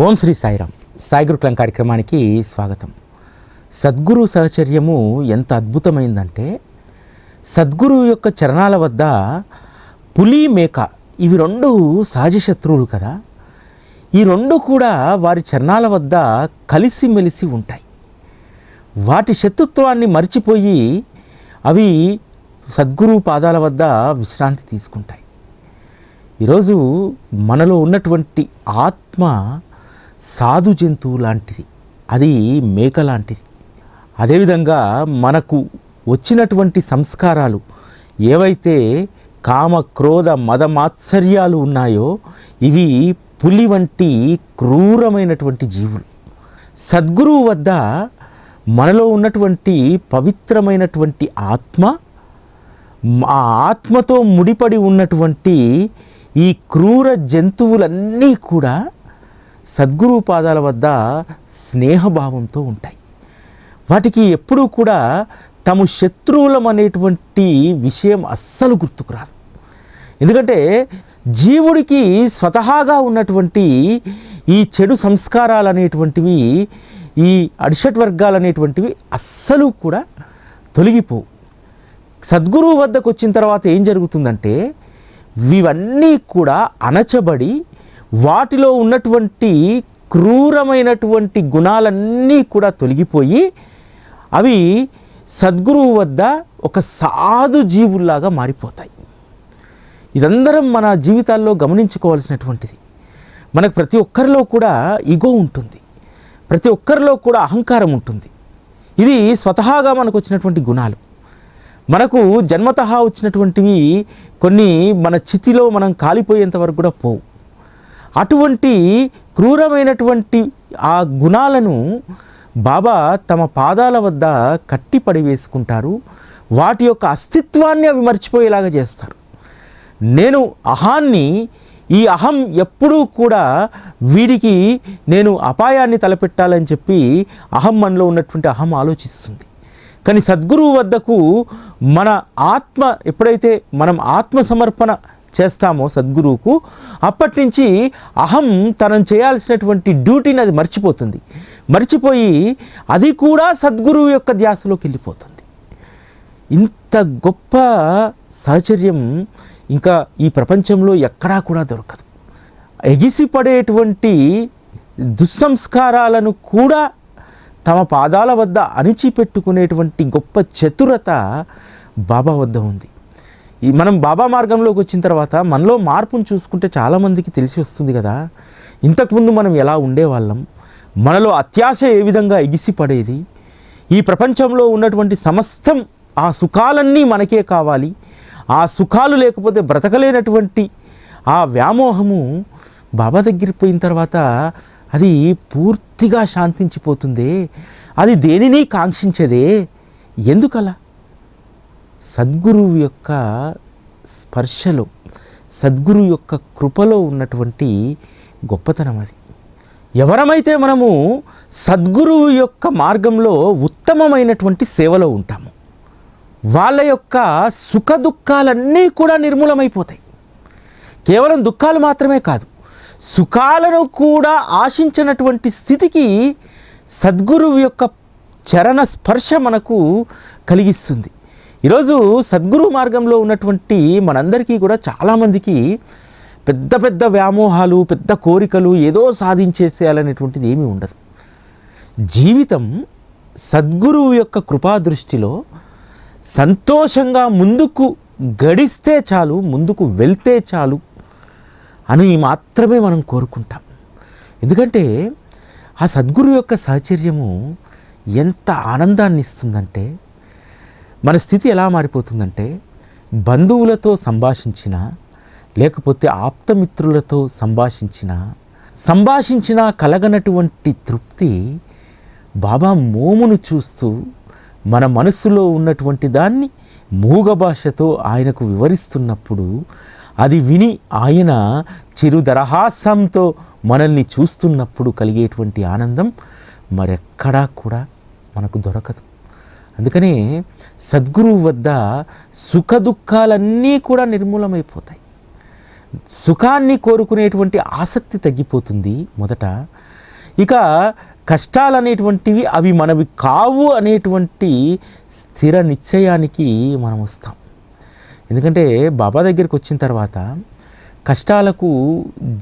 ఓం శ్రీ సాయిరామ్. సాయి గురుకులం కార్యక్రమానికి స్వాగతం. సద్గురు సహచర్యము ఎంత అద్భుతమైందంటే సద్గురు యొక్క చరణాల వద్ద పులి మేక ఇవి రెండు సహజ శత్రువులు కదా. ఈ రెండు కూడా వారి చరణాల వద్ద కలిసిమెలిసి ఉంటాయి. వాటి శత్రుత్వాన్ని మర్చిపోయి అవి సద్గురు పాదాల వద్ద విశ్రాంతి తీసుకుంటాయి. ఈరోజు మనలో ఉన్నటువంటి ఆత్మ సాధు జంతువు లాంటిది. అది మేక లాంటిది. అదేవిధంగా మనకు వచ్చినటువంటి సంస్కారాలు ఏవైతే కామ క్రోధ మద మాత్సర్యాలు ఉన్నాయో ఇవి పులి వంటి క్రూరమైనటువంటి జీవులు. సద్గురువు వద్ద మనలో ఉన్నటువంటి పవిత్రమైనటువంటి ఆత్మ ఆ ఆత్మతో ముడిపడి ఉన్నటువంటి ఈ క్రూర జంతువులన్నీ కూడా సద్గురు పాదాల వద్ద స్నేహభావంతో ఉంటాయి. వాటికి ఎప్పుడూ కూడా తమ శత్రువులం అనేటువంటి విషయం అస్సలు గుర్తుకురాదు ఎందుకంటే జీవుడికి స్వతహాగా ఉన్నటువంటి ఈ చెడు సంస్కారాలు అనేటువంటివి ఈ అడిషట్ వర్గాలు అనేటువంటివి అస్సలు కూడా తొలగిపోవు. సద్గురువు వద్దకు వచ్చిన తర్వాత ఏం జరుగుతుందంటే ఇవన్నీ కూడా అణచబడి వాటిలో ఉన్నటువంటి క్రూరమైనటువంటి గుణాలన్నీ కూడా తొలగిపోయి అవి సద్గురువు వద్ద ఒక సాధు జీవుల్లాగా మారిపోతాయి. ఇదందరం మన జీవితాల్లో గమనించుకోవాల్సినటువంటిది. మనకు ప్రతి ఒక్కరిలో కూడా ఇగో ఉంటుంది. ప్రతి ఒక్కరిలో కూడా అహంకారం ఉంటుంది. ఇది స్వతహాగా మనకు వచ్చినటువంటి గుణాలు. మనకు జన్మతహా వచ్చినటువంటివి కొన్ని మన చితిలో మనం కాలిపోయేంత వరకు కూడా పోవు. అటువంటి క్రూరమైనటువంటి ఆ గుణాలను బాబా తమ పాదాల వద్ద కట్టి పడివేసుకుంటారు. వాటి యొక్క అస్తిత్వాన్ని అవి మర్చిపోయేలాగా చేస్తారు. నేను అహాన్ని ఈ అహం ఎప్పుడూ కూడా వీడికి నేను అపాయాన్ని తలపెట్టాలని చెప్పి అహం మనలో ఉన్నటువంటి అహం ఆలోచిస్తుంది. కానీ సద్గురువు వద్దకు మన ఆత్మ ఎప్పుడైతే మనం ఆత్మ సమర్పణ చేస్తామో సద్గురువుకు అప్పటి నుంచి అహం తనం చేయాల్సినటువంటి డ్యూటీని అది మర్చిపోతుంది. మర్చిపోయి అది కూడా సద్గురువు యొక్క ధ్యాసలోకి వెళ్ళిపోతుంది. ఇంత గొప్ప సహచర్యం ఇంకా ఈ ప్రపంచంలో ఎక్కడా కూడా దొరకదు. ఎగిసిపడేటువంటి దుస్సంస్కారాలను కూడా తమ పాదాల వద్ద అణిచిపెట్టుకునేటువంటి గొప్ప చతురత బాబా వద్ద ఉంది. ఈ మనం బాబా మార్గంలోకి వచ్చిన తర్వాత మనలో మార్పును చూసుకుంటే చాలామందికి తెలిసి వస్తుంది కదా. ఇంతకుముందు మనం ఎలా ఉండేవాళ్ళం? మనలో అత్యాశ ఏ విధంగా ఎగిసిపడేది? ఈ ప్రపంచంలో ఉన్నటువంటి సమస్తం ఆ సుఖాలన్నీ మనకే కావాలి. ఆ సుఖాలు లేకపోతే బ్రతకలేనటువంటి ఆ వ్యామోహము బాబా దగ్గరికి పోయిన తర్వాత అది పూర్తిగా శాంతించిపోతుందే. అది దేనిని కాంక్షించదే. ఎందుకలా? సద్గురువు యొక్క స్పర్శలో సద్గురు యొక్క కృపలో ఉన్నటువంటి గొప్పతనం అది. ఎవరమైతే మనము సద్గురువు యొక్క మార్గంలో ఉత్తమమైనటువంటి సేవలో ఉంటాము వాళ్ళ యొక్క సుఖ దుఃఖాలన్నీ కూడా నిర్మూలమైపోతాయి. కేవలం దుఃఖాలు మాత్రమే కాదు సుఖాలను కూడా ఆశించినటువంటి స్థితికి సద్గురువు యొక్క చరణ స్పర్శ మనకు కలిగిస్తుంది. ఈరోజు సద్గురు మార్గంలో ఉన్నటువంటి మనందరికీ కూడా చాలామందికి పెద్ద పెద్ద వ్యామోహాలు పెద్ద కోరికలు ఏదో సాధించేసేయాలనేటువంటిది ఏమీ ఉండదు. జీవితం సద్గురువు యొక్క కృపా దృష్టిలో సంతోషంగా ముందుకు గడిస్తే చాలు ముందుకు వెళ్తే చాలు అని మాత్రమే మనం కోరుకుంటాం. ఎందుకంటే ఆ సద్గురు యొక్క సహచర్యము ఎంత ఆనందాన్ని ఇస్తుందంటే మన స్థితి ఎలా మారిపోతుందంటే బంధువులతో సంభాషించిన లేకపోతే ఆప్తమిత్రులతో సంభాషించిన సంభాషించిన కలగనటువంటి తృప్తి బాబా మోమును చూస్తూ మన మనస్సులో ఉన్నటువంటి దాన్ని మూగ భాషతో ఆయనకు వివరిస్తున్నప్పుడు అది విని ఆయన చిరుదరహాసంతో మనల్ని చూస్తున్నప్పుడు కలిగేటువంటి ఆనందం మరెక్కడా కూడా మనకు దొరకదు. అందుకనే సద్గురువు వద్ద సుఖ దుఃఖాలన్నీ కూడా నిర్మూలమైపోతాయి. సుఖాన్ని కోరుకునేటువంటి ఆసక్తి తగ్గిపోతుంది మొదట. ఇక కష్టాలు అనేటువంటివి అవి మనవి కావు అనేటువంటి స్థిర నిశ్చయానికి మనం వస్తాం. ఎందుకంటే బాబా దగ్గరికి వచ్చిన తర్వాత కష్టాలకు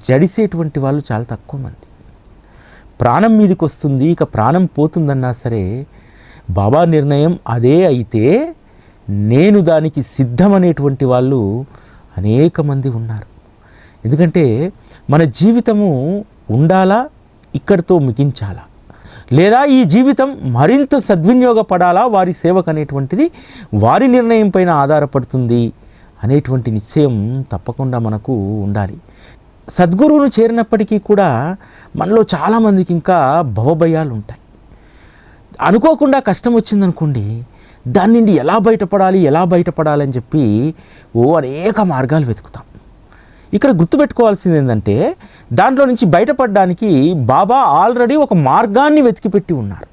జడిసేటువంటి వాళ్ళు చాలా తక్కువ మంది. ప్రాణం మీదకి వస్తుంది ఇక ప్రాణం పోతుందన్నా సరే బాబా నిర్ణయం అదే అయితే నేను దానికి సిద్ధమనేటువంటి వాళ్ళు అనేక మంది ఉన్నారు. ఎందుకంటే మన జీవితము ఉండాలా ఇక్కడితో ముగించాలా? లేదా ఈ జీవితం మరింత సద్వినియోగపడాలా వారి సేవకు అనేటువంటిది వారి నిర్ణయం పైన ఆధారపడుతుంది అనేటువంటి నిశ్చయం తప్పకుండా మనకు ఉండాలి. సద్గురువును చేరినప్పటికీ కూడా మనలో చాలామందికి ఇంకా భవభయాలు ఉంటాయి అనుకోకుండా కష్టం వచ్చిందనుకోండి దాని నుండి ఎలా బయటపడాలి ఎలా బయటపడాలని చెప్పి ఓ అనేక మార్గాలు వెతుకుతాం. ఇక్కడ గుర్తుపెట్టుకోవాల్సింది ఏంటంటే దాంట్లో నుంచి బయటపడడానికి బాబా ఆల్రెడీ ఒక మార్గాన్ని వెతికిపెట్టి ఉన్నారు.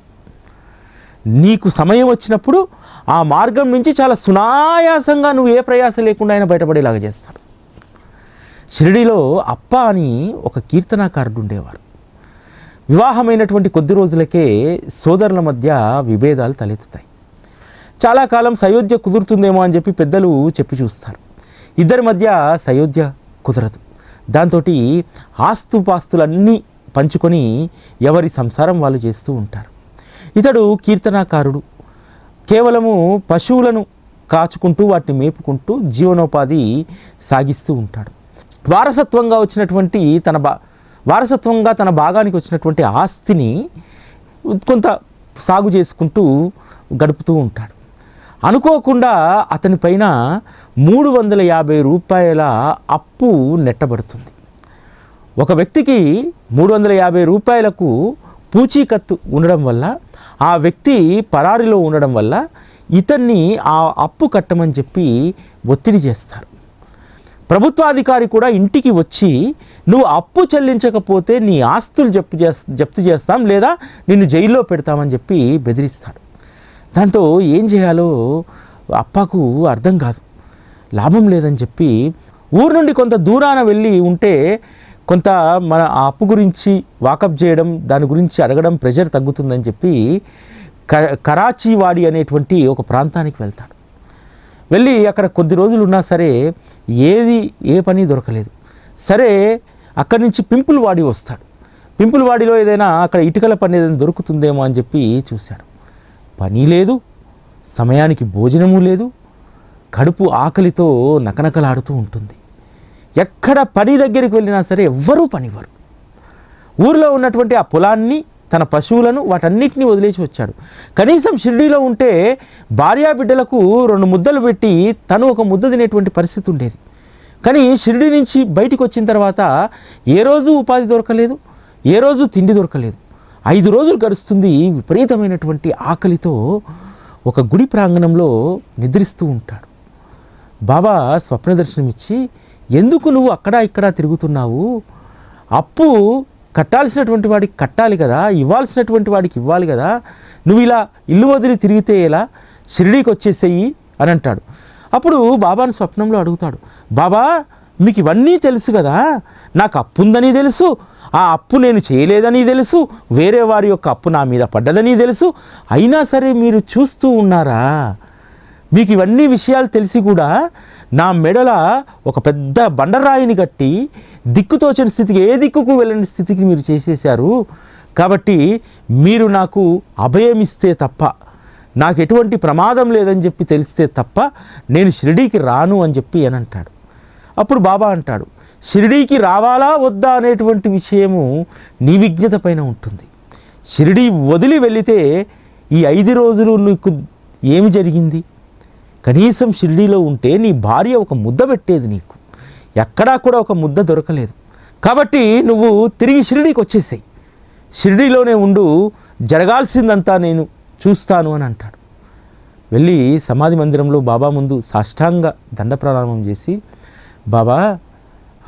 నీకు సమయం వచ్చినప్పుడు ఆ మార్గం నుంచి చాలా సునాయాసంగా నువ్వు ఏ ప్రయాస లేకుండా ఆయన బయటపడేలాగా చేస్తాడు. షిరిడిలో అప్ప అని ఒక కీర్తనాకారుడు ఉండేవారు. వివాహమైనటువంటి కొద్ది రోజులకే సోదరుల మధ్య విభేదాలు తలెత్తుతాయి. చాలా కాలం సయోధ్య కుదురుతుందేమో అని చెప్పి పెద్దలు చెప్పి చూస్తారు. ఇద్దరి మధ్య సయోధ్య కుదరదు. దాంతో ఆస్తుపాస్తులన్నీ పంచుకొని ఎవరి సంసారం వాళ్ళు చేస్తూ ఉంటారు. ఇతడు కీర్తనాకారుడు. కేవలము పశువులను కాచుకుంటూ వాటిని మేపుకుంటూ జీవనోపాధి సాగిస్తూ ఉంటాడు. వారసత్వంగా వచ్చినటువంటి తన బా వారసత్వంగా తన భాగానికి వచ్చినటువంటి ఆస్తిని కొంత సాగు చేసుకుంటూ గడుపుతూ ఉంటాడు. అనుకోకుండా అతని పైన మూడు వందల యాభై రూపాయల అప్పు నెట్టబడుతుంది. ఒక వ్యక్తికి మూడు వందల యాభై రూపాయలకు పూచీకత్తు ఉండడం వల్ల ఆ వ్యక్తి పరారిలో ఉండడం వల్ల ఇతన్ని ఆ అప్పు కట్టమని చెప్పి ఒత్తిడి చేస్తారు. ప్రభుత్వాధికారి కూడా ఇంటికి వచ్చి నువ్వు అప్పు చెల్లించకపోతే నీ ఆస్తులు జప్తు చేస్ జప్తు చేస్తాం లేదా నిన్ను జైల్లో పెడతామని చెప్పి బెదిరిస్తాడు. దాంతో ఏం చేయాలో అప్పకు అర్థం కాదు. లాభం లేదని చెప్పి ఊరు నుండి కొంత దూరాన వెళ్ళి ఉంటే కొంత మన ఆ అప్పు గురించి వాకప్ చేయడం దాని గురించి అడగడం ప్రెషర్ తగ్గుతుందని చెప్పి క కరాచీవాడి అనేటువంటి ఒక ప్రాంతానికి వెళ్తాడు. వెళ్ళి అక్కడ కొద్ది రోజులు ఉన్నా సరే ఏది ఏ పని దొరకలేదు. సరే అక్కడి నుంచి పింపుల్ వాడి వస్తాడు. పింపుల్ వాడిలో ఏదైనా అక్కడ ఇటుకల పని ఏదైనా దొరుకుతుందేమో అని చెప్పి చూశాడు. పని లేదు సమయానికి భోజనము లేదు కడుపు ఆకలితో నకనకలాడుతూ ఉంటుంది. ఎక్కడ పని దగ్గరికి వెళ్ళినా సరే ఎవ్వరూ పనివ్వరు. ఊర్లో ఉన్నటువంటి ఆ పొలాన్ని తన పశువులను వాటన్నిటిని వదిలేసి వచ్చాడు. కనీసం షిర్డీలో ఉంటే భార్యా బిడ్డలకు రెండు ముద్దలు పెట్టి తను ఒక ముద్ద తినేటువంటి పరిస్థితి ఉండేది. కానీ షిరిడి నుంచి బయటికి వచ్చిన తర్వాత ఏ రోజు ఉపాధి దొరకలేదు ఏ రోజు తిండి దొరకలేదు. ఐదు రోజులు గడుస్తుంది విపరీతమైనటువంటి ఆకలితో ఒక గుడి ప్రాంగణంలో నిద్రిస్తూ ఉంటాడు. బాబా స్వప్న దర్శనమిచ్చి ఎందుకు నువ్వు అక్కడ ఇక్కడ తిరుగుతున్నావు? అప్పు కట్టాల్సినటువంటి వాడికి కట్టాలి కదా ఇవ్వాల్సినటువంటి వాడికి ఇవ్వాలి కదా. నువ్వు ఇలా ఇల్లు వదిలి తిరిగితే ఎలా? షిరిడీకి వచ్చేసేయి అని అంటాడు. అప్పుడు బాబాని స్వప్నంలో అడుగుతాడు బాబా మీకు ఇవన్నీ తెలుసు కదా నాకు అప్పు ఉందని తెలుసు ఆ అప్పు నేను చేయలేదని తెలుసు వేరే వారి యొక్క అప్పు నా మీద పడ్డదని తెలుసు అయినా సరే మీరు చూస్తూ ఉన్నారా? మీకు ఇవన్నీ విషయాలు తెలిసి కూడా నా మెడల ఒక పెద్ద బండరాయిని కట్టి దిక్కుతోచని స్థితికి ఏ దిక్కుకు వెళ్ళని స్థితికి మీరు చేసేశారు. కాబట్టి మీరు నాకు అభయం ఇస్తే తప్ప నాకు ఎటువంటి ప్రమాదం లేదని చెప్పి తెలిస్తే తప్ప నేను షిరిడీకి రాను అని చెప్పి అని అంటాడు. అప్పుడు బాబా అంటాడు షిరిడీకి రావాలా వద్దా అనేటువంటి విషయము నీ విజ్ఞత పైన ఉంటుంది. షిరిడీ వదిలి వెళితే ఈ ఐదు రోజులు నీకు ఏమి జరిగింది? కనీసం షిరిడీలో ఉంటే నీ భార్య ఒక ముద్ద పెట్టేది నీకు. ఎక్కడా కూడా ఒక ముద్ద దొరకలేదు. కాబట్టి నువ్వు తిరిగి షిరిడీకి వచ్చేసాయి. షిరిడీలోనే ఉండు జరగాల్సిందంతా నేను చూస్తాను అని అంటాడు. వెళ్ళి సమాధి మందిరంలో బాబా ముందు సాష్టాంగ దండ ప్రారంభం చేసి బాబా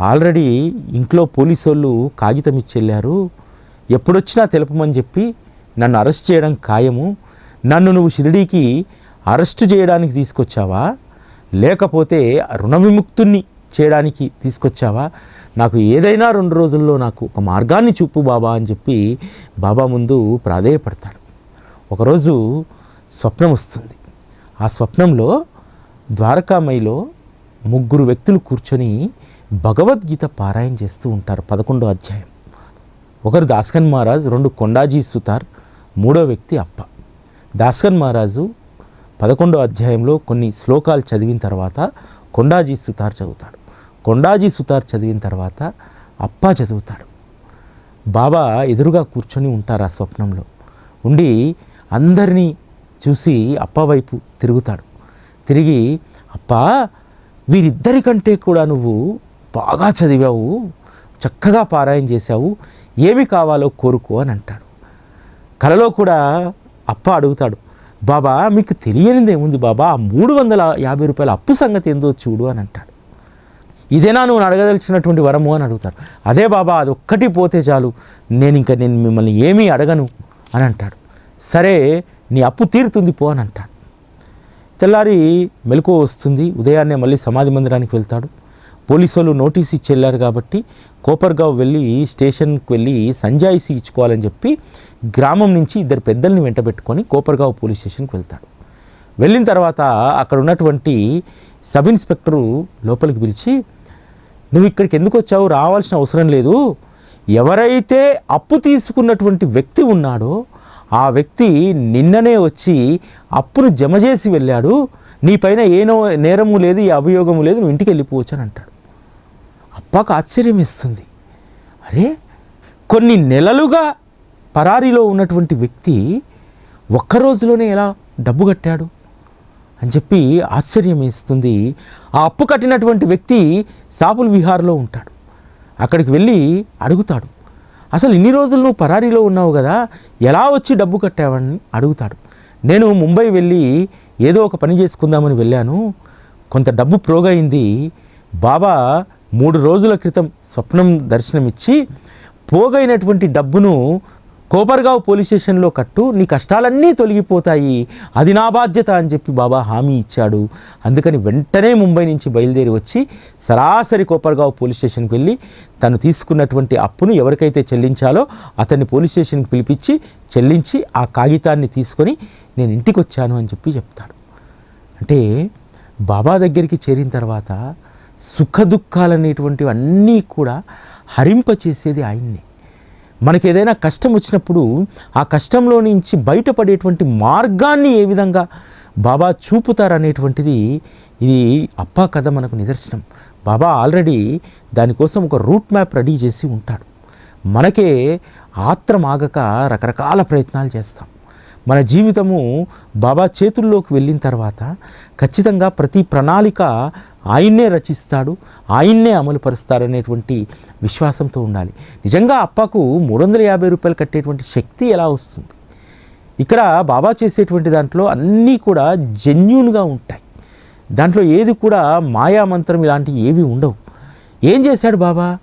ఆల్రెడీ ఇంట్లో పోలీసు వాళ్ళు కాగితం ఇచ్చి వెళ్ళారు ఎప్పుడొచ్చినా తెలుపమని చెప్పి నన్ను అరెస్ట్ చేయడం ఖాయము. నన్ను నువ్వు షిరిడీకి అరెస్ట్ చేయడానికి తీసుకొచ్చావా? లేకపోతే రుణ విముక్తుణ్ణి చేయడానికి తీసుకొచ్చావా? నాకు ఏదైనా రెండు రోజుల్లో నాకు ఒక మార్గాన్ని చూపు బాబా అని చెప్పి బాబా ముందు ప్రాధేయపడతాడు. ఒకరోజు స్వప్నం వస్తుంది. ఆ స్వప్నంలో ద్వారకామయిలో ముగ్గురు వ్యక్తులు కూర్చొని భగవద్గీత పారాయణ చేస్తూ ఉంటారు పదకొండో అధ్యాయం. ఒకరు దాస్కన్ మహారాజ్ రెండు కొండాజీ సుతార్ మూడో వ్యక్తి అప్ప. దాస్కన్ మహారాజు పదకొండో అధ్యాయంలో కొన్ని శ్లోకాలు చదివిన తర్వాత కొండాజీ సుతార్ చదువుతాడు. కొండాజీ సుతార్ చదివిన తర్వాత అప్ప చదువుతాడు. బాబా ఎదురుగా కూర్చొని ఉంటారు ఆ స్వప్నంలో. ఉండి అందరినీ చూసి అప్ప వైపు తిరుగుతాడు. తిరిగి అప్పా వీరిద్దరికంటే కూడా నువ్వు బాగా చదివావు చక్కగా పారాయణ చేశావు ఏమి కావాలో కోరుకో అని అంటాడు. కలలో కూడా అప్ప అడుగుతాడు బాబా మీకు తెలియనిది ఏముంది బాబా? ఆ మూడు వందల యాభై రూపాయల అప్పు సంగతి ఏందో చూడు అని అంటాడు. ఇదేనా నువ్వు అడగదలిచినటువంటి వరము అని అడుగుతాడు. అదే బాబా అది ఒక్కటి పోతే చాలు నేను ఇంకా నేను మిమ్మల్ని ఏమీ అడగను అని అంటాడు. సరే నీ అప్పు తీరుతుంది పో అని అంటాడు. తెల్లారి మెలకు వస్తుంది ఉదయాన్నే మళ్ళీ సమాధి మందిరానికి వెళ్తాడు. పోలీసులు నోటీస్ ఇచ్చి వెళ్ళారు కాబట్టి కోపర్గావ్ వెళ్ళి స్టేషన్కి వెళ్ళి సంజాయిసి ఇచ్చుకోవాలని చెప్పి గ్రామం నుంచి ఇద్దరు పెద్దల్ని వెంటబెట్టుకొని కోపర్గావ్ పోలీస్ స్టేషన్కి వెళ్తాడు. వెళ్ళిన తర్వాత అక్కడ ఉన్నటువంటి సబ్ ఇన్స్పెక్టరు లోపలికి పిలిచి నువ్వు ఇక్కడికి ఎందుకు వచ్చావు? రావాల్సిన అవసరం లేదు. ఎవరైతే అప్పు తీసుకున్నటువంటి వ్యక్తి ఉన్నాడో ఆ వ్యక్తి నిన్ననే వచ్చి అప్పును జమ చేసి వెళ్ళాడు. నీ పైన ఏనో నేరము లేదు ఏ అభియోగము లేదు నువ్వు ఇంటికి వెళ్ళిపోవచ్చు అని అంటాడు. అప్పకు ఆశ్చర్యం ఇస్తుంది అరే కొన్ని నెలలుగా పరారీలో ఉన్నటువంటి వ్యక్తి ఒక్క రోజులోనే ఎలా డబ్బు కట్టాడు అని చెప్పి ఆశ్చర్యం ఇస్తుంది ఆ అప్పు కట్టినటువంటి వ్యక్తి సాపుల్ విహార్లో ఉంటాడు. అక్కడికి వెళ్ళి అడుగుతాడు. అసలు ఇన్ని రోజులు నువ్వు పరారీలో ఉన్నావు కదా ఎలా వచ్చి డబ్బు కట్టావని అడుగుతాడు. నేను ముంబై వెళ్ళి ఏదో ఒక పని చేసుకుందామని వెళ్ళాను. కొంత డబ్బు ప్రోగైంది. బాబా మూడు రోజుల క్రితం స్వప్నం దర్శనమిచ్చి పోగైనటువంటి డబ్బును కోపర్గావ్ పోలీస్ స్టేషన్లో కట్టు నీ కష్టాలన్నీ తొలగిపోతాయి అది నా బాధ్యత అని చెప్పి బాబా హామీ ఇచ్చాడు. అందుకని వెంటనే ముంబై నుంచి బయలుదేరి వచ్చి సరాసరి కోపర్గావ్ పోలీస్ స్టేషన్కి వెళ్ళి తను తీసుకున్నటువంటి అప్పును ఎవరికైతే చెల్లించాలో అతన్ని పోలీస్ స్టేషన్కి పిలిపించి చెల్లించి ఆ కాగితాన్ని తీసుకొని నేను ఇంటికి వచ్చాను అని చెప్పి చెప్తాడు. అంటే బాబా దగ్గరికి చేరిన తర్వాత సుఖ దుఃఖాలనేటువంటివి అన్నీ కూడా హరింపచేసేది ఆయన్ని. మనకి ఏదైనా కష్టం వచ్చినప్పుడు ఆ కష్టంలో నుంచి బయటపడేటువంటి మార్గాన్ని ఏ విధంగా బాబా చూపుతారనేటువంటిది ఇది అప్పా కథ మనకు నిదర్శనం. బాబా ఆల్రెడీ దానికోసం ఒక రూట్ మ్యాప్ రెడీ చేసి ఉంటాడు. మనకే ఆత్రం ఆగక రకరకాల ప్రయత్నాలు చేస్తాం. మన జీవితము బాబా చేతుల్లోకి వెళ్ళిన తర్వాత ఖచ్చితంగా ప్రతి ప్రణాళిక ఆయన్నే రచిస్తాడు ఆయన్నే అమలు అనేటువంటి విశ్వాసంతో ఉండాలి. నిజంగా అప్పకు మూడు వందల యాభై రూపాయలు కట్టేటువంటి శక్తి ఎలా వస్తుంది? ఇక్కడ బాబా చేసేటువంటి దాంట్లో అన్నీ కూడా జెన్యున్గా ఉంటాయి. దాంట్లో ఏది కూడా మాయామంత్రం ఇలాంటివి ఏవి ఉండవు. ఏం చేశాడు బాబా?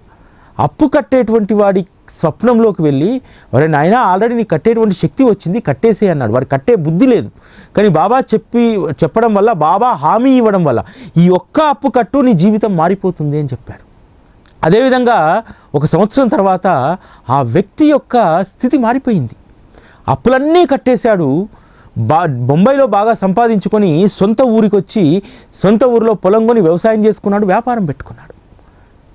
అప్పు కట్టేటువంటి వాడి స్వప్నంలోకి వెళ్ళి వరే నాయన ఆల్రెడీ నీకు కట్టేటువంటి శక్తి వచ్చింది కట్టేసే అన్నాడు. వాడు కట్టే బుద్ధి లేదు. కానీ బాబా చెప్పి చెప్పడం వల్ల బాబా హామీ ఇవ్వడం వల్ల ఈ ఒక్క అప్పు కట్టు నీ జీవితం మారిపోతుంది అని చెప్పాడు. అదేవిధంగా ఒక సంవత్సరం తర్వాత ఆ వ్యక్తి యొక్క స్థితి మారిపోయింది. అప్పులన్నీ కట్టేశాడు. బా బొంబాయిలో బాగా సంపాదించుకొని సొంత ఊరికి వచ్చి సొంత ఊరిలో పొలం కొని వ్యవసాయం చేసుకున్నాడు వ్యాపారం పెట్టుకున్నాడు.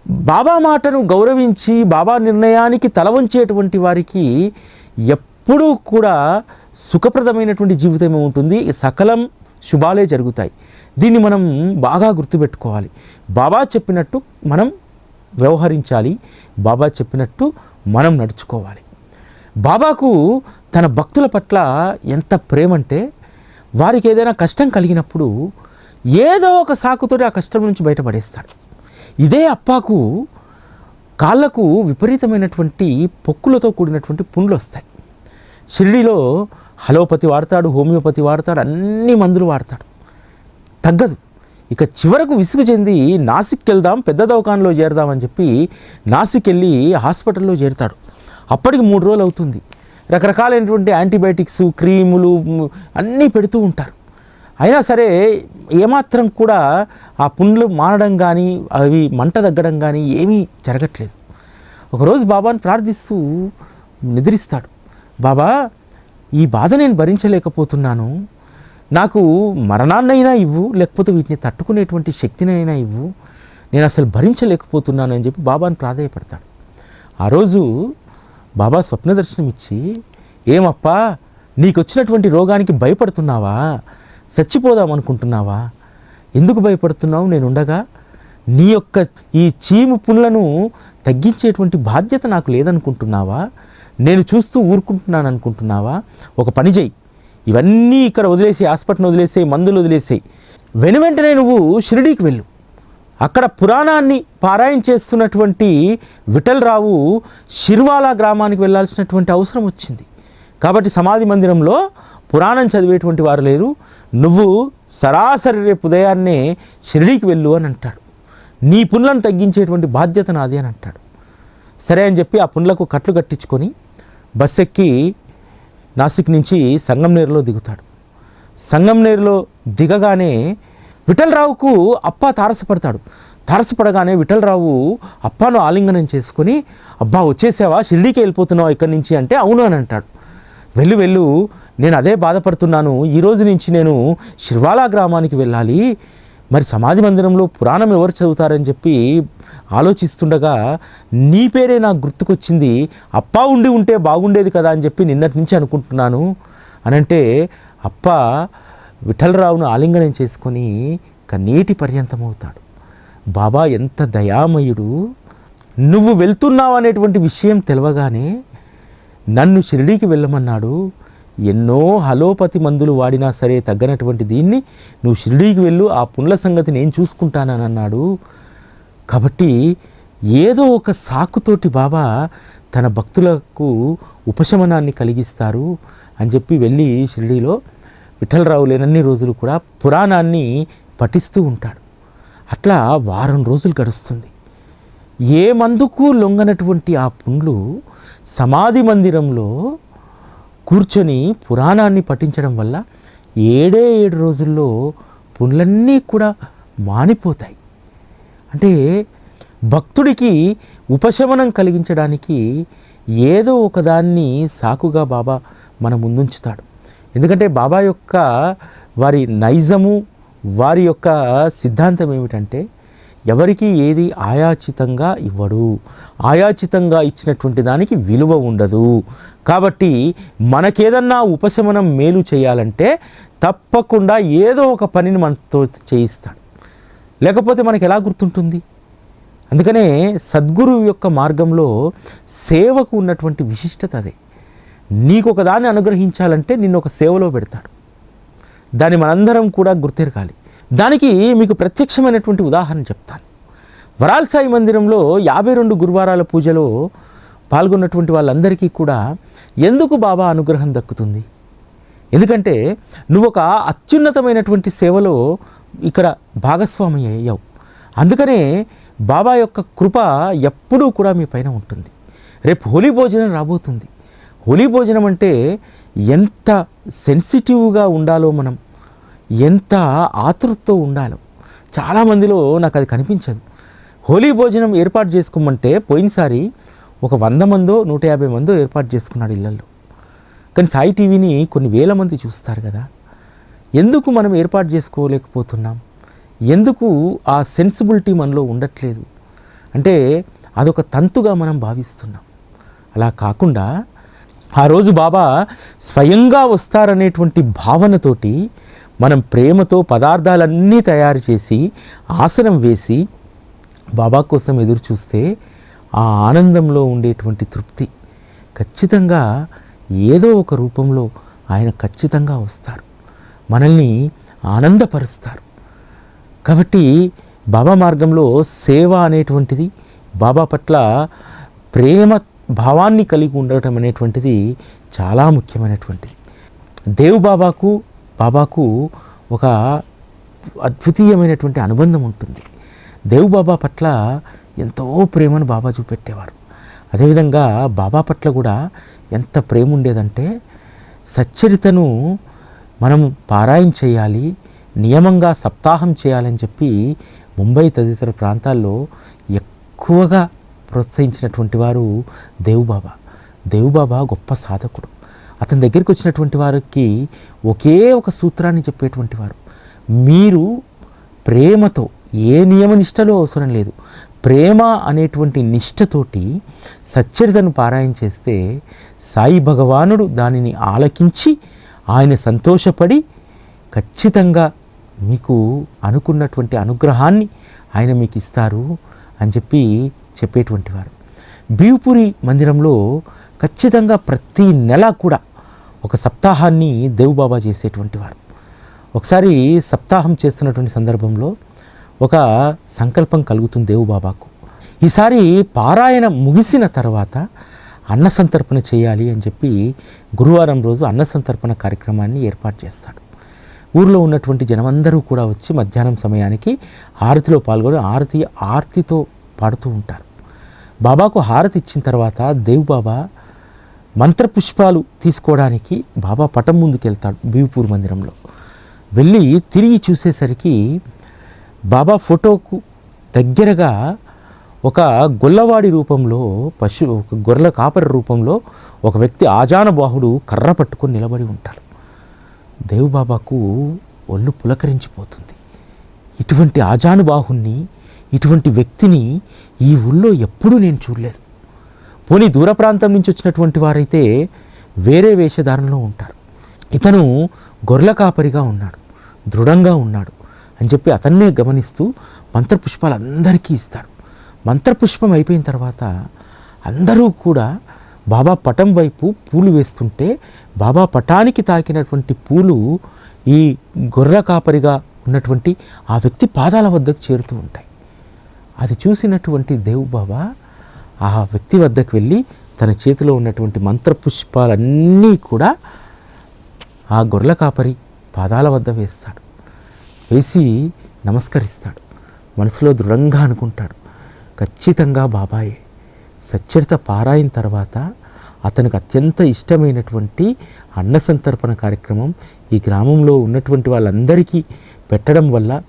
బాబా మాటను గౌరవించి బాబా నిర్ణయానికి తలవంచేటువంటి వారికి ఎప్పుడూ కూడా సుఖప్రదమైనటువంటి జీవితమే ఉంటుంది. సకలం శుభాలే జరుగుతాయి. దీన్ని మనం బాగా గుర్తుపెట్టుకోవాలి. బాబా చెప్పినట్టు మనం వ్యవహరించాలి. బాబా చెప్పినట్టు మనం నడుచుకోవాలి. బాబాకు తన భక్తుల పట్ల ఎంత ప్రేమ అంటే వారికి ఏదైనా కష్టం కలిగినప్పుడు ఏదో ఒక సాకుతోటి ఆ కష్టం నుంచి బయటపడేస్తాడు. ఇదే అప్పాకు కాళ్ళకు విపరీతమైనటువంటి పొక్కులతో కూడినటువంటి పుండ్లు వస్తాయి. షిరిడిలో హలోపతి వాడతాడు హోమియోపతి వాడతాడు అన్ని మందులు వాడతాడు. తగ్గదు. ఇక చివరకు విసుగు చెంది నాసిక్ వెళ్దాం పెద్ద దవకాన్లో చేరదామని చెప్పి నాసిక్ వెళ్ళి హాస్పిటల్లో చేరుతాడు. అప్పటికి మూడు రోజులు అవుతుంది. రకరకాలైనటువంటి యాంటీబయాటిక్స్ క్రీములు అన్నీ పెడుతూ ఉంటారు. అయినా సరే ఏమాత్రం కూడా ఆ పుండ్లు మారడం కానీ అవి మంట తగ్గడం కానీ ఏమీ జరగట్లేదు. ఒకరోజు బాబాని ప్రార్థిస్తూ నిద్రిస్తాడు. బాబా ఈ బాధ నేను భరించలేకపోతున్నాను. నాకు మరణాన్నైనా ఇవ్వు లేకపోతే వీటిని తట్టుకునేటువంటి శక్తినైనా ఇవ్వు. నేను అసలు భరించలేకపోతున్నాను అని చెప్పి బాబాని ప్రాధాయపడతాడు. ఆ రోజు బాబా స్వప్న దర్శనం ఇచ్చి ఏమప్పా నీకు వచ్చినటువంటి రోగానికి భయపడుతున్నావా? చచ్చిపోదాం అనుకుంటున్నావా? ఎందుకు భయపడుతున్నావు? నేను ఉండగా నీ యొక్క ఈ చీము పుండ్లను తగ్గించేటువంటి బాధ్యత నాకు లేదనుకుంటున్నావా? నేను చూస్తూ ఊరుకుంటున్నాను అనుకుంటున్నావా? ఒక పని చేయి. ఇవన్నీ ఇక్కడ వదిలేసి హాస్పిటల్ వదిలేసేయి మందులు వదిలేసేయి. వెను వెంటనే నువ్వు షిరిడీకి వెళ్ళు. అక్కడ పురాణాన్ని పారాయణ చేస్తున్నటువంటి విఠలరావు షిర్వాలా గ్రామానికి వెళ్ళాల్సినటువంటి అవసరం వచ్చింది. కాబట్టి సమాధి మందిరంలో పురాణం చదివేటువంటి వారు లేరు. నువ్వు సరాసరి రేపు ఉదయాన్నే షిరిడీకి వెళ్ళు అని అంటాడు. నీ పుండ్లను తగ్గించేటువంటి బాధ్యత నాది అని అంటాడు. సరే అని చెప్పి ఆ పుండ్లకు కట్లు కట్టించుకొని బస్ ఎక్కి నాసిక్ నుంచి సంగంనేరులో దిగుతాడు. సంగంనేరులో దిగగానే విఠలరావుకు అప్ప తారసపడతాడు. తారసపడగానే విఠలరావు అప్పను ఆలింగనం చేసుకొని అబ్బా వచ్చేసావా? షిరిడీకి వెళ్ళిపోతున్నావు ఇక్కడి నుంచి? అంటే అవును అని అంటాడు. వెళ్ళు వెళ్ళు. నేను అదే బాధపడుతున్నాను. ఈ రోజు నుంచి నేను శిర్వాలా గ్రామానికి వెళ్ళాలి. మరి సమాధి మందిరంలో పురాణం ఎవరు చదువుతారని చెప్పి ఆలోచిస్తుండగా నీ పేరే నాకు గుర్తుకొచ్చింది. అప్పా ఉండి ఉంటే బాగుండేది కదా అని చెప్పి నిన్నటి నుంచి అనుకుంటున్నాను. అనంటే అప్ప విఠలరావును ఆలింగనం చేసుకొని కన్నీటి పర్యంతమవుతాడు. బాబా ఎంత దయామయుడు. నువ్వు వెళ్తున్నావు అనేటువంటి విషయం తెలవగానే నన్ను షిరిడీకి వెళ్ళమన్నాడు. ఎన్నో హలోపతి మందులు వాడినా సరే తగ్గనటువంటి దీన్ని నువ్వు షిరిడీకి వెళ్ళు ఆ పుండ్ల సంగతి నేను చూసుకుంటానని అన్నాడు. కాబట్టి ఏదో ఒక సాకుతోటి బాబా తన భక్తులకు ఉపశమనాన్ని కలిగిస్తారు అని చెప్పి వెళ్ళి షిరిడీలో విఠలరావు లేనన్ని రోజులు కూడా పురాణాన్ని పఠిస్తూ ఉంటాడు. అట్లా వారం రోజులు గడుస్తుంది. ఏ మందుకు లొంగనటువంటి ఆ పుండ్లు సమాధి మందిరంలో కూర్చొని పురాణాన్ని పఠించడం వల్ల ఏడే ఏడు రోజుల్లో పుండ్లన్నీ కూడా మానిపోతాయి. అంటే భక్తుడికి ఉపశమనం కలిగించడానికి ఏదో ఒకదాన్ని సాకుగా బాబా మన ముందుంచుతాడు. ఎందుకంటే బాబా యొక్క వారి నైజము వారి యొక్క సిద్ధాంతం ఏమిటంటే ఎవరికి ఏది ఆయాచితంగా ఇవ్వడు. ఆయాచితంగా ఇచ్చినటువంటి దానికి విలువ ఉండదు. కాబట్టి మనకేదన్నా ఉపశమనం మేలు చేయాలంటే తప్పకుండా ఏదో ఒక పనిని మనతో చేయిస్తాడు. లేకపోతే మనకి ఎలా గుర్తుంటుంది? అందుకనే సద్గురు యొక్క మార్గంలో సేవకు ఉన్నటువంటి విశిష్టత అదే. నీకు ఒక దాన్ని అనుగ్రహించాలంటే నిన్ను ఒక సేవలో పెడతాడు. దాన్ని మనందరం కూడా గుర్తెరగాలి. దానికి మీకు ప్రత్యక్షమైనటువంటి ఉదాహరణ చెప్తాను. వరాల్సాయి మందిరంలో యాభై రెండు గురువారాల పూజలో పాల్గొన్నటువంటి వాళ్ళందరికీ కూడా ఎందుకు బాబా అనుగ్రహం దక్కుతుంది? ఎందుకంటే నువ్వు ఒక అత్యున్నతమైనటువంటి సేవలో ఇక్కడ భాగస్వామి అయ్యావు. అందుకనే బాబా యొక్క కృప ఎప్పుడూ కూడా మీ పైన ఉంటుంది. రేపు హోలీ భోజనం రాబోతుంది. హోలీ భోజనం అంటే ఎంత సెన్సిటివ్గా ఉండాలో మనం ఎంత ఆతృతతో ఉండాలో. చాలామందిలో నాకు అది కనిపించదు. హోలీ భోజనం ఏర్పాటు చేసుకోమంటే పోయినసారి ఒక వంద మందో నూట యాభై మందో ఏర్పాటు చేసుకున్నాడు ఇళ్ళల్లో. కానీ సాయి టీవీని కొన్ని వేల మంది చూస్తారు కదా. ఎందుకు మనం ఏర్పాటు చేసుకోలేకపోతున్నాం? ఎందుకు ఆ సెన్సిబిలిటీ మనలో ఉండట్లేదు? అంటే అదొక తంతుగా మనం భావిస్తున్నాం. అలా కాకుండా ఆ రోజు బాబా స్వయంగా వస్తారనేటువంటి భావనతోటి మనం ప్రేమతో పదార్థాలన్నీ తయారు చేసి ఆసనం వేసి బాబా కోసం ఎదురు చూస్తే ఆ ఆనందంలో ఉండేటువంటి తృప్తి. ఖచ్చితంగా ఏదో ఒక రూపంలో ఆయన ఖచ్చితంగా వస్తారు. మనల్ని ఆనందపరుస్తారు. కాబట్టి బాబా మార్గంలో సేవ అనేటువంటిది బాబా పట్ల ప్రేమ భావాన్ని కలిగి ఉండటం అనేటువంటిది చాలా ముఖ్యమైనటువంటిది. దేవ్ బాబాకు బాబాకు ఒక అద్వితీయమైనటువంటి అనుబంధం ఉంటుంది. దేవు బాబా పట్ల ఎంతో ప్రేమను బాబా చూపెట్టేవారు. అదేవిధంగా బాబా పట్ల కూడా ఎంత ప్రేమ ఉండేదంటే సచ్చరితను మనం పారాయణ చేయాలి నియమంగా సప్తాహం చేయాలని చెప్పి ముంబై తదితర ప్రాంతాల్లో ఎక్కువగా ప్రోత్సహించినటువంటి వారు దేవుబాబా దేవుబాబా గొప్ప సాధకుడు. అతని దగ్గరికి వచ్చినటువంటి వారికి ఒకే ఒక సూత్రాన్ని చెప్పేటువంటి వారు. మీరు ప్రేమతో ఏ నియమనిష్టలో అవసరం లేదు. ప్రేమ అనేటువంటి నిష్టతోటి సచ్చరితను పారాయణ చేస్తే సాయి భగవానుడు దానిని ఆలకించి ఆయన సంతోషపడి ఖచ్చితంగా మీకు అనుకున్నటువంటి అనుగ్రహాన్ని ఆయన మీకు ఇస్తారు అని చెప్పి చెప్పేటువంటి వారు. బీవుపురి మందిరంలో ఖచ్చితంగా ప్రతి నెల కూడా ఒక సప్తాహాన్ని దేవుబాబా చేసేటువంటి వారు. ఒకసారి సప్తాహం చేస్తున్నటువంటి సందర్భంలో ఒక సంకల్పం కలుగుతుంది దేవుబాబాకు. ఈసారి పారాయణ ముగిసిన తర్వాత అన్న సంతర్పణ చేయాలి అని చెప్పి గురువారం రోజు అన్న సంతర్పణ కార్యక్రమాన్ని ఏర్పాటు చేస్తాడు. ఊర్లో ఉన్నటువంటి జనమందరూ కూడా వచ్చి మధ్యాహ్నం సమయానికి హారతిలో పాల్గొని హారతి ఆర్తితో పాడుతూ ఉంటారు. బాబాకు హారతి ఇచ్చిన తర్వాత దేవుబాబా మంత్రపుష్పాలు తీసుకోవడానికి బాబా పటం ముందుకెళ్తాడు బీవిపూర్ మందిరంలో. వెళ్ళి తిరిగి చూసేసరికి బాబా ఫోటోకు దగ్గరగా ఒక గొల్లవాడి రూపంలో పశు ఒక గొర్రెల కాపరి రూపంలో ఒక వ్యక్తి ఆజానబాహుడు కర్ర పట్టుకొని నిలబడి ఉంటాడు. దేవుబాబాకు ఒళ్ళు పులకరించిపోతుంది. ఇటువంటి ఆజానుబాహుణ్ణి ఇటువంటి వ్యక్తిని ఈ ఊళ్ళో ఎప్పుడూ నేను చూడలేదు. పోనీ దూర ప్రాంతం నుంచి వచ్చినటువంటి వారైతే వేరే వేషధారణలో ఉంటారు. ఇతను గొర్రెల కాపరిగా ఉన్నాడు దృఢంగా ఉన్నాడు అని చెప్పి అతన్నే గమనిస్తూ మంత్రపుష్పాలు అందరికీ ఇస్తాడు. మంత్రపుష్పం అయిపోయిన తర్వాత అందరూ కూడా బాబా పటం వైపు పూలు వేస్తుంటే బాబా పటానికి తాకినటువంటి పూలు ఈ గొర్రె కాపరిగా ఉన్నటువంటి ఆ వ్యక్తి పాదాల వద్దకు చేరుతూ ఉంటాయి. అది చూసినటువంటి దేవు బాబా ఆ వ్యక్తి వద్దకు వెళ్ళి తన చేతిలో ఉన్నటువంటి మంత్రపుష్పాలన్నీ కూడా ఆ గొర్రెల కాపరి పాదాల వద్ద వేస్తాడు. వేసి నమస్కరిస్తాడు. మనసులో దృఢంగా అనుకుంటాడు. ఖచ్చితంగా బాబాయే సచ్చరిత పారాయిన తర్వాత అతనికి అత్యంత ఇష్టమైనటువంటి అన్న సంతర్పణ కార్యక్రమం ఈ గ్రామంలో ఉన్నటువంటి వాళ్ళందరికీ పెట్టడం వల్ల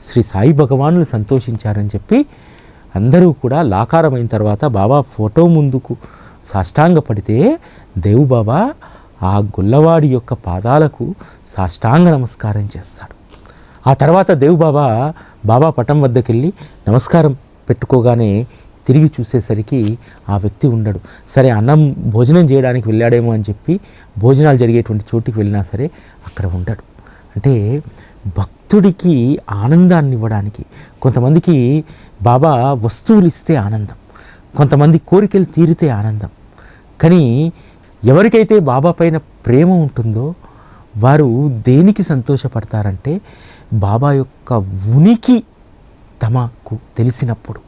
శ్రీ సాయి భగవానులు సంతోషించారని చెప్పి అందరూ కూడా లాకారమైన తర్వాత బాబా ఫోటో ముందుకు సాష్టాంగపడితే దేవుబాబా దేవు బాబా ఆ గుల్లవాడి యొక్క పాదాలకు సాష్టాంగ నమస్కారం చేస్తాడు. ఆ తర్వాత దేవు బాబా బాబా పటం వద్దకు వెళ్ళి నమస్కారం పెట్టుకోగానే తిరిగి చూసేసరికి ఆ వ్యక్తి ఉండడు. సరే అన్నం భోజనం చేయడానికి వెళ్ళాడేమో అని చెప్పి భోజనాలు జరిగేటువంటి చోటికి వెళ్ళినా సరే అక్కడ ఉండడు. అంటే భక్తుడికి ఆనందాన్ని ఇవ్వడానికి. కొంతమందికి బాబా వస్తువులు ఇస్తే ఆనందం. కొంతమంది కోరికలు తీరితే ఆనందం. కానీ ఎవరికైతే బాబా పైన ప్రేమ ఉంటుందో వారు దేనికి సంతోషపడతారంటే బాబా యొక్క ఉనికి తమకు తెలిసినప్పుడు.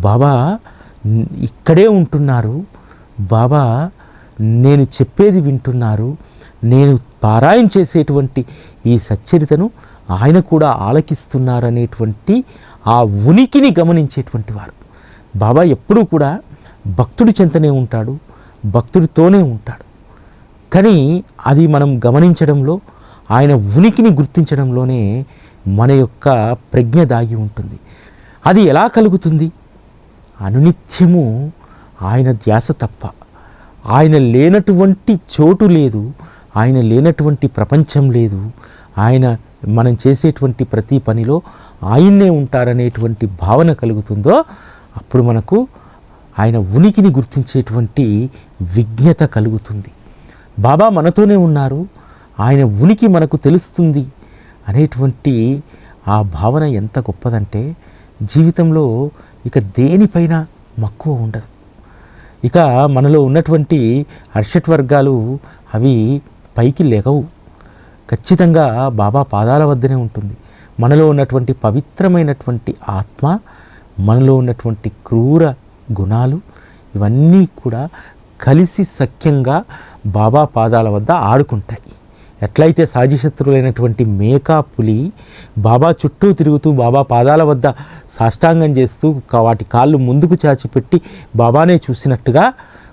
బాబా ఇక్కడే ఉంటున్నారు. బాబా నేను చెప్పేది వింటున్నారు. నేను పారాయణ చేసేటువంటి ఈ సచ్చరితను ఆయన కూడా ఆలకిస్తున్నారనేటువంటి ఆ ఉనికిని గమనించేటువంటి వారు. బాబా ఎప్పుడూ కూడా భక్తుడి చెంతనే ఉంటాడు భక్తుడితోనే ఉంటాడు. కానీ అది మనం గమనించడంలో ఆయన ఉనికిని గుర్తించడంలోనే మన యొక్క ప్రజ్ఞ దాగి ఉంటుంది. అది ఎలా కలుగుతుంది? అనునిత్యము ఆయన ధ్యాస తప్ప. ఆయన లేనటువంటి చోటు లేదు ఆయన లేనటువంటి ప్రపంచం లేదు ఆయన మనం చేసేటువంటి ప్రతి పనిలో ఆయన్నే ఉంటారనేటువంటి భావన కలుగుతుందో అప్పుడు మనకు ఆయన ఉనికిని గుర్తించేటువంటి విజ్ఞత కలుగుతుంది. బాబా మనతోనే ఉన్నారు. ఆయన ఉనికి మనకు తెలుస్తుంది అనేటువంటి ఆ భావన ఎంత గొప్పదంటే జీవితంలో ఇక దేనిపైన మక్కువ ఉండదు. ఇక మనలో ఉన్నటువంటి హర్షట్ వర్గాలు అవి పైకి లెగవు ఖచ్చితంగా బాబా పాదాల వద్దనే ఉంటుంది. మనలో ఉన్నటువంటి పవిత్రమైనటువంటి ఆత్మ మనలో ఉన్నటువంటి క్రూర గుణాలు ఇవన్నీ కూడా కలిసి సఖ్యంగా బాబా పాదాల వద్ద ఆడుకుంటాయి. ఎట్లయితే సాజిశత్రులైనటువంటి మేకా పులి బాబా చుట్టూ తిరుగుతూ బాబా పాదాల వద్ద సాష్టాంగం చేస్తూ వాటి కాళ్ళు ముందుకు చాచిపెట్టి బాబానే చూసినట్టుగా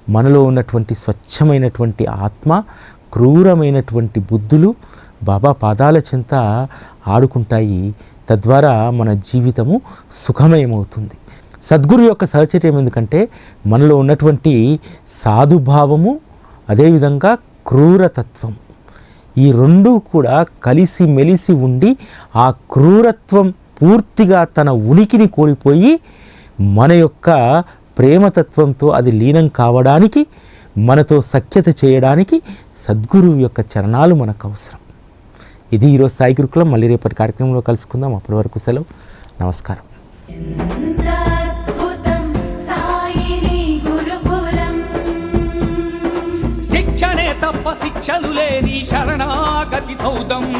మనలో ఉన్నటువంటి స్వచ్ఛమైనటువంటి ఆత్మ క్రూరమైనటువంటి బుద్ధులు బాబా పాదాల చింత ఆడుకుంటాయి. తద్వారా మన జీవితము సుఖమయమవుతుంది. సద్గురు యొక్క సహచర్యం ఎందుకంటే మనలో ఉన్నటువంటి సాధుభావము అదేవిధంగా క్రూరతత్వం. ఈ రెండు కూడా కలిసి మెలిసి ఉండి ఆ క్రూరత్వం పూర్తిగా తన ఉనికిని కోల్పోయి మన యొక్క ప్రేమతత్వంతో అది లీనం కావడానికి మనతో సఖ్యత చేయడానికి సద్గురువు యొక్క చరణాలు మనకు అవసరం. ఇది ఈరోజు సాయి గురుకులం. మళ్ళీ రేపటి కార్యక్రమంలో కలుసుకుందాం. అప్పటి వరకు సెలవు. నమస్కారం. శిక్షణే తప్ప శిక్షలు లేని శరణాగతి సౌదం.